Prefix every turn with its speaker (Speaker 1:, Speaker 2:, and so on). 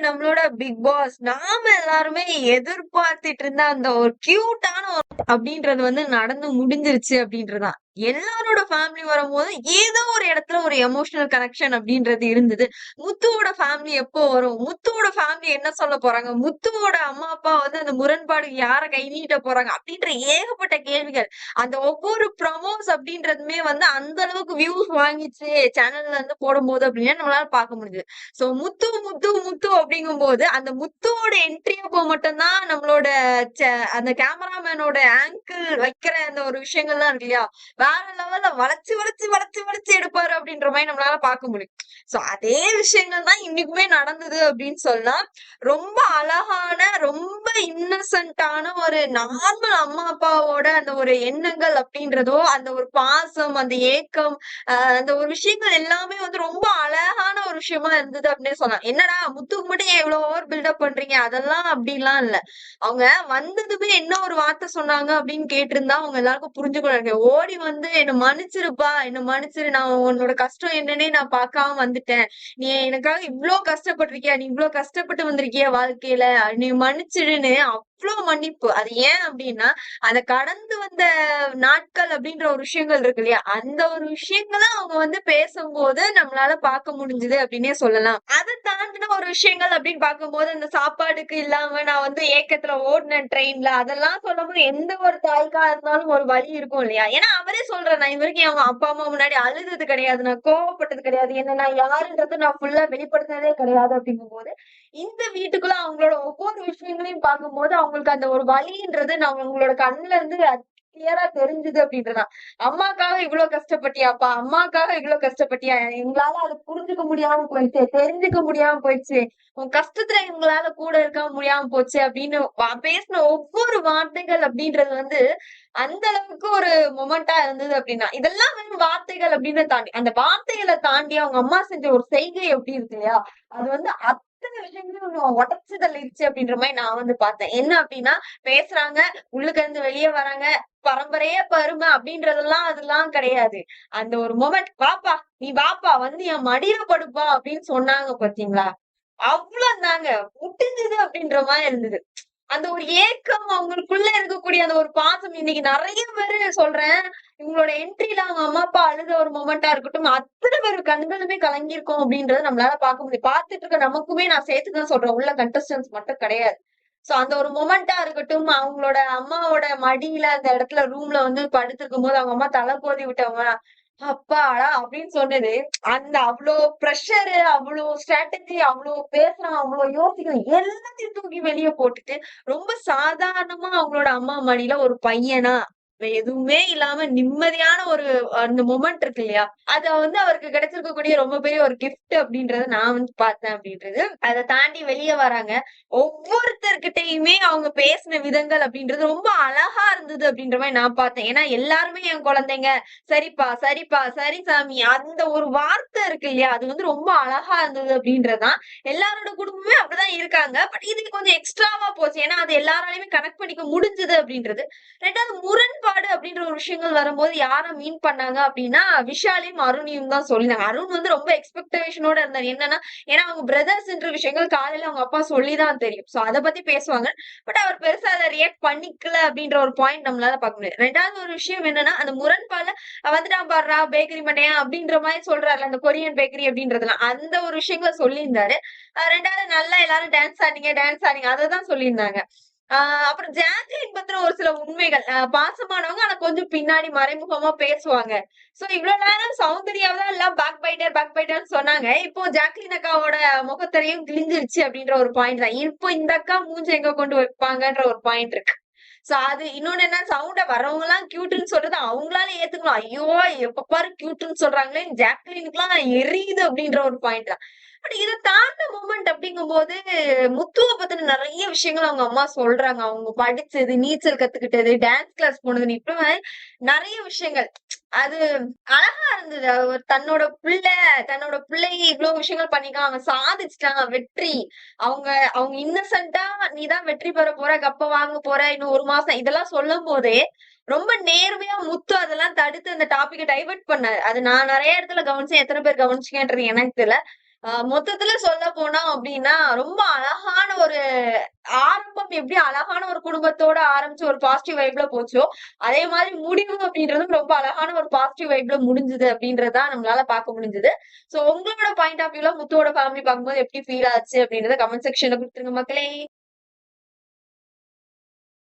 Speaker 1: நம்மளோட big pass நாம எல்லாருமே எதிர்பார்த்துட்டு இருந்த அந்த ஒரு கியூட்டான அப்படின்றது வந்து நடந்து முடிஞ்சிருச்சு அப்படின்றதுதான் எல்லாரோட ஃபேமிலி வரும்போது ஏதோ ஒரு இடத்துல ஒரு எமோஷனல் கனெக்ஷன் அப்படின்றது இருந்தது. முத்துவோட ஃபேமிலி எப்போ வரும்? முத்துவோட ஃபேமிலி என்ன சொல்ல போறாங்க? முத்துவோட அம்மா அப்பா வந்து அந்த முரண்பாடு யார கை நீட்ட போறாங்க? அப்படின்ற ஏகப்பட்ட கேள்விகள். அந்த ஒவ்வொரு ப்ரமோஸ் அப்படின்றதுமே வந்து அந்த அளவுக்கு வியூஸ் வாங்கிச்சு சேனல்ல இருந்து போடும்போது அப்படின்னு நம்மளால பார்க்க முடியுது சோ முத்து முத்து முத்து அப்படிங்கும் போது அந்த முத்துவோட என்ட்ரி அப்போ மட்டும்தான் நம்மளோட அந்த கேமராமேனோட ஆங்கிள் வைக்கிற அந்த ஒரு விஷயங்கள்லாம் இருக்கு இல்லையா? வேற லெவல்ல வளைச்சு வளைச்சு வளைச்சு வளைச்சு எடுப்பாரு அப்படின்ற மாதிரி நம்மளால பாக்க முடியும். சோ அதே விஷயங்கள் தான் இன்னைக்குமே நடந்தது அப்படின்னு சொல்லலாம் ரொம்ப அழகான ரொம்ப இன்னசென்ட்டான ஒரு நார்மல் அம்மா அப்பாவோட அந்த ஒரு எண்ணங்கள் அப்படின்றதோ அந்த ஒரு பாசம் அந்த ஏக்கம் அந்த ஒரு விஷயங்கள் எல்லாமே வந்து ரொம்ப அழகான ஒரு விஷயமா இருந்தது அப்படின்னு சொல்லலாம் என்னடா முத்துக்கு மட்டும் எவ்வளவு ஓவர் பில்டப் பண்றீங்க? அதெல்லாம் அப்படிலாம் இல்ல. அவங்க வந்ததுமே என்ன ஒரு வார்த்தை சொன்னாங்க அப்படின்னு கேட்டிருந்தா அவங்க எல்லாருக்கும் புரிஞ்சுக்கொள்ள ஓடி வந்து என்ன மன்னிச்சிருப்பா என்ன மன்னிச்சிரு. நான் உன்னோட கஷ்டம் என்னன்னே நான் பார்க்காம வந்துட்டேன். நீ எனக்காக இவ்வளவு கஷ்டப்பட்டிருக்கியா? நீ இவ்வளவு கஷ்டப்பட்டு வந்திருக்கிய வாழ்க்கையில? நீ மன்னிச்சிடுன்னு அவ்வளவு மன்னிப்பு. அது ஏன் அப்படின்னா அந்த கடந்து அந்த நாட்கள் அப்படின்ற ஒரு விஷயங்கள் இருக்கு இல்லையா? அந்த ஒரு விஷயங்கள அவங்க வந்து பேசும்போது நம்மளால பார்க்க முடிஞ்சது அப்படின்னே சொல்லலாம். அதை தாண்டின ஒரு விஷயங்கள் அப்படின்னு பார்க்கும்போது அந்த சாப்பாடுக்கு இல்லாம நான் வந்து ஏக்கத்துல ஓடினேன் ட்ரெயின்ல அதெல்லாம் சொல்லும்போது எந்த ஒரு தாய்க்கா இருந்தாலும் ஒரு வழி இருக்கும் இல்லையா? ஏன்னா அவரே சொல்றேன் நான் இது வரைக்கும் என் அப்பா அம்மா முன்னாடி அழுதது கிடையாது நான் கோவப்பட்டது கிடையாது என்ன நான் யாருன்றது நான் ஃபுல்லா வெளிப்படுத்தினதே கிடையாது. அப்படிங்கும் போது இந்த வீட்டுக்குள்ள அவங்களோட ஒவ்வொரு விஷயங்களையும் பார்க்கும்போது அவங்களுக்கு அந்த ஒரு வழின்றது நான் அவங்களோட கண்ணுல இருந்து கிளியரா தெரிஞ்சுது அப்படின்றதான் அம்மாக்காக இவ்வளவு கஷ்டப்பட்டியாப்பா? அம்மாக்காக இவ்வளவு கஷ்டப்பட்டியா? எங்களால அதை புரிஞ்சுக்க முடியாம போயிடுச்சு. தெரிஞ்சுக்க முடியாம போயிடுச்சு. உன் கஷ்டத்துல எங்களால கூட இருக்க முடியாம போச்சு அப்படின்னு பேசின ஒவ்வொரு வார்த்தைகள் அப்படின்றது வந்து அந்த அளவுக்கு ஒரு மொமெண்டா இருந்தது அப்படின்னா. இதெல்லாம் வெறும் வார்த்தைகள் அப்படின்னு தாண்டி அந்த வார்த்தைகளை தாண்டி அவங்க அம்மா செஞ்ச ஒரு செய்கை எப்படி இருக்கு இல்லையா? அது வந்து அத்தனை இருச்சு அப்படின்ற மாதிரி நான் வந்து பார்த்தேன். என்ன அப்படின்னா பேசுறாங்க உள்ளுக்கு இருந்து வெளியே வராங்க பரம்பரையே பருமை அப்படின்றதெல்லாம் அதெல்லாம் கிடையாது. அந்த ஒரு மொமெண்ட் வாப்பா நீ வாப்பா வந்து என் மடியில படுப்பா அப்படின்னு சொன்னாங்க பாத்தீங்களா? அவ்வளவு தாங்க முடிஞ்சது அப்படின்ற மாதிரி இருந்தது. அந்த ஒரு ஏக்கம் அவங்களுக்குள்ள இருக்கக்கூடிய அந்த ஒரு பாசம் இன்னைக்கு நிறைய பேரு சொல்றேன் இவங்களோட என்ட்ரில அவங்க அம்மா அப்பா அழுத ஒரு மொமெண்டா இருக்கட்டும் அத்தனை பேர் கண்களுமே கலங்கியிருக்கோம் அப்படின்றத நம்மளால பார்க்க முடியும். பார்த்துட்டு இருக்க நமக்குமே நான் சேர்த்துதான் சொல்றேன். உள்ள கண்டஸ்டன்ஸ் மட்டும் கிடையாது. சோ அந்த ஒரு மொமெண்டா இருக்கட்டும் அவங்களோட அம்மாவோட மடியில அந்த இடத்துல ரூம்ல வந்து படுத்திருக்கும் போது அவங்க அம்மா தலை போதி விட்டவங்க அப்பாடா அப்படின்னு சொன்னது. அந்த அவ்வளோ ப்ரெஷரு அவ்வளோ ஸ்ட்ராட்டஜி அவ்வளோ பேசுறான் அவ்வளோ யோசிக்கணும் எல்லாத்தையும் தூக்கி வெளியே போட்டுட்டு ரொம்ப சாதாரணமா அவங்களோட அம்மா மடியில ஒரு பையனா எதுவுமே இல்லாம நிம்மதியான ஒரு அந்த மொமெண்ட் இருக்கு இல்லையா? அத வந்து அவருக்கு கிடைச்சிருக்கக்கூடிய ரொம்ப பெரிய ஒரு கிஃப்ட் அப்படின்றத நான் வந்து பார்த்தேன் அப்படின்றது. அதை தாண்டி வெளியே வராங்க. ஒவ்வொருத்தர்கிட்டயுமே அவங்க பேசின விதங்கள் அப்படின்றது ரொம்ப அழகா இருந்தது அப்படின்ற மாதிரி நான் பார்த்தேன். ஏன்னா எல்லாருமே என் குழந்தைங்க. சரிப்பா சரிப்பா சரி சாமி. அந்த ஒரு வார்த்தை இருக்கு இல்லையா? அது வந்து ரொம்ப அழகா இருந்தது அப்படின்றதுதான். எல்லாரோட குடும்பமே அப்படிதான் இருக்காங்க. பட் இது கொஞ்சம் எக்ஸ்ட்ராவா போச்சு. ஏன்னா அது எல்லாராலையுமே கனெக்ட் பண்ணிக்க முடிஞ்சது அப்படின்றது. ரெண்டாவது முரண்பாடு கட்டுப்பாடு அப்படின்ற ஒரு விஷயங்கள் வரும்போது யார மீன் பண்ணாங்க அப்படின்னா விஷாலையும் அருணையும் தான் சொல்லியிருந்தாங்க. அருண் வந்து ரொம்ப எக்ஸ்பெக்டேஷனோட இருந்தார். என்னன்னா ஏன்னா அவங்க பிரதர்ஸ் என்ற விஷயங்கள் காலையில அவங்க அப்பா சொல்லிதான் தெரியும். சோ அதை பத்தி பேசுவாங்க. பட் அவர் பெருசா அதை ரியாக்ட் பண்ணிக்கல அப்படின்ற ஒரு பாயிண்ட் நம்மளால பார்க்க முடியாது. ரெண்டாவது ஒரு விஷயம் என்னன்னா அந்த முரண்பால வந்துட்டான் பாடுறா பேக்கரி மட்டையா? அப்படின்ற மாதிரி சொல்றாருல அந்த கொரியன் பேக்கரி அப்படின்றதுலாம் அந்த ஒரு விஷயங்களை சொல்லியிருந்தாரு. ரெண்டாவது நல்லா எல்லாரும் டான்ஸ் ஆடிங்க டான்ஸ் ஆடிங்க. அதை தான் சொல்லியிருந்தாங்க. ஆஹ் அப்புறம் ஜாக்லின் பத்தின ஒரு சில உண்மைகள். பாசமானவங்க ஆனா கொஞ்சம் பின்னாடி மறைமுகமா பேசுவாங்க. சோ இவ்வளவு நேரம் சௌந்தர்யாவதான் எல்லாம் பேக் பைட்டர் பேக் பைட்டர்னு சொன்னாங்க. இப்போ ஜாக்லின் அக்காவோட முகத்தரையும் கிழிஞ்சிருச்சு அப்படின்ற ஒரு பாயிண்ட் தான். இப்போ இந்த அக்கா மூஞ்சி எங்க கொண்டு வைப்பாங்கன்ற ஒரு பாயிண்ட் இருக்கு. சோ அது இன்னொன்னு என்ன? சவுண்ட வரவங்க எல்லாம் கியூட்னு சொல்றது அவங்களால ஏத்துக்கணும். ஐயோ எப்ப பாரு கியூட்னு சொல்றாங்களே ஜாக்லினுக்கு எல்லாம் எரியுது அப்படின்ற ஒரு பாயிண்ட் தான். பட் இதை தாண்ட மூமெண்ட் அப்படிங்கும் போது முத்துவ பத்தின நிறைய விஷயங்கள் அவங்க அம்மா சொல்றாங்க. அவங்க படிச்சது நீச்சல் கத்துக்கிட்டது டான்ஸ் கிளாஸ் போனது இப்ப நிறைய விஷயங்கள். அது அழகா இருந்தது. அவர் தன்னோட பிள்ளை தன்னோட பிள்ளைய இவ்வளவு விஷயங்கள் பண்ணிருக்கான் அவன் சாதிச்சிட்டாங்க வெற்றி. அவங்க அவங்க இன்னசென்ட்டா நீதான் வெற்றி பெற போற கப்ப வாங்க போற இன்னும் ஒரு மாசம். இதெல்லாம் சொல்லும் போதே ரொம்ப நேர்மையா முத்து அதெல்லாம் தடுத்து அந்த டாபிக்கை டைவர்ட் பண்ணாரு. அது நான் நிறைய இடத்துல கவனிச்சேன். எத்தனை பேர் கவனிச்சீங்கன்றது எனக்கு தெரியல. மொத்தத்துல சொல்ல போனோம் அப்படின்னா ரொம்ப அழகான ஒரு ஆரம்பம் எப்படி அழகான ஒரு குடும்பத்தோட ஆரம்பிச்சு ஒரு பாசிட்டிவ் வைப்ல போச்சோ அதே மாதிரி முடிவு அப்படின்றதும் ரொம்ப அழகான ஒரு பாசிட்டிவ் வைப்ல முடிஞ்சது அப்படின்றதா நம்மளால பார்க்க முடிஞ்சது. சோ உங்களோட பாயிண்ட் ஆஃப் வியூல முத்துவோட ஃபேமிலி பார்க்கும்போது எப்படி ஃபீல் ஆச்சு அப்படின்றத கமெண்ட் செக்ஷன்ல கொடுத்துருங்க மக்களே.